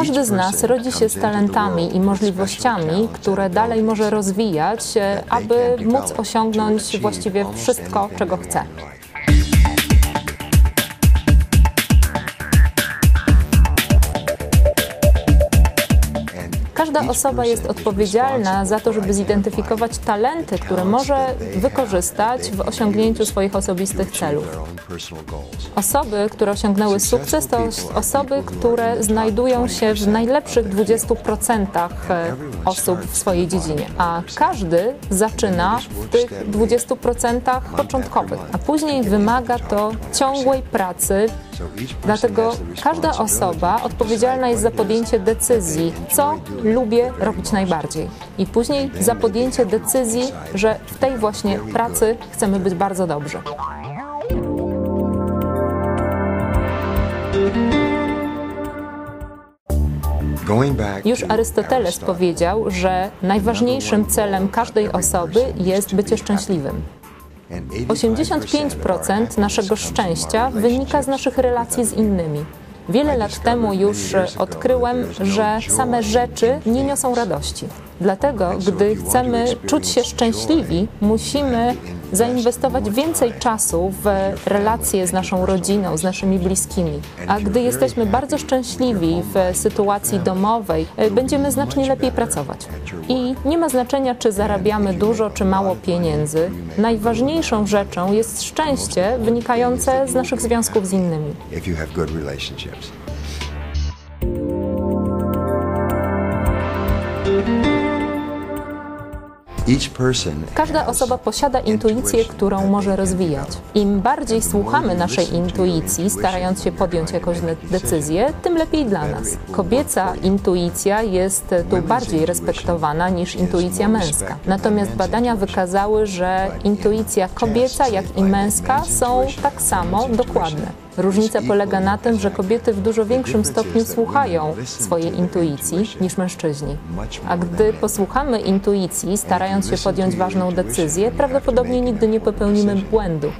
Każdy z nas rodzi się z talentami i możliwościami, które dalej może rozwijać, aby móc osiągnąć właściwie wszystko, czego chce. Każda osoba jest odpowiedzialna za to, żeby zidentyfikować talenty, które może wykorzystać w osiągnięciu swoich osobistych celów. Osoby, które osiągnęły sukces, to osoby, które znajdują się w najlepszych 20% e, osób w swojej dziedzinie, a każdy zaczyna w tych 20% początkowych, a później wymaga to ciągłej pracy. Dlatego każda osoba odpowiedzialna jest za podjęcie decyzji, co lubię robić najbardziej. I później za podjęcie decyzji, że w tej właśnie pracy chcemy być bardzo dobrzy. Już Arystoteles powiedział, że najważniejszym celem każdej osoby jest bycie szczęśliwym. 85% naszego szczęścia wynika z naszych relacji z innymi. Wiele lat temu już odkryłem, że same rzeczy nie niosą radości. Dlatego, gdy chcemy czuć się szczęśliwi, musimy zainwestować więcej czasu w relacje z naszą rodziną, z naszymi bliskimi. A gdy jesteśmy bardzo szczęśliwi w sytuacji domowej, będziemy znacznie lepiej pracować. I nie ma znaczenia, czy zarabiamy dużo, czy mało pieniędzy. Najważniejszą rzeczą jest szczęście wynikające z naszych związków z innymi. Każda osoba posiada intuicję, którą może rozwijać. Im bardziej słuchamy naszej intuicji, starając się podjąć jakąś de- decyzję, tym lepiej dla nas. Kobieca intuicja jest tu bardziej respektowana niż intuicja męska. Natomiast badania wykazały, że intuicja kobieca, jak i męska są tak samo dokładne. Różnica polega na tym, że kobiety w dużo większym stopniu słuchają swojej intuicji niż mężczyźni. A gdy posłuchamy intuicji, starając się podjąć ważną decyzję, prawdopodobnie nigdy nie popełnimy błędu.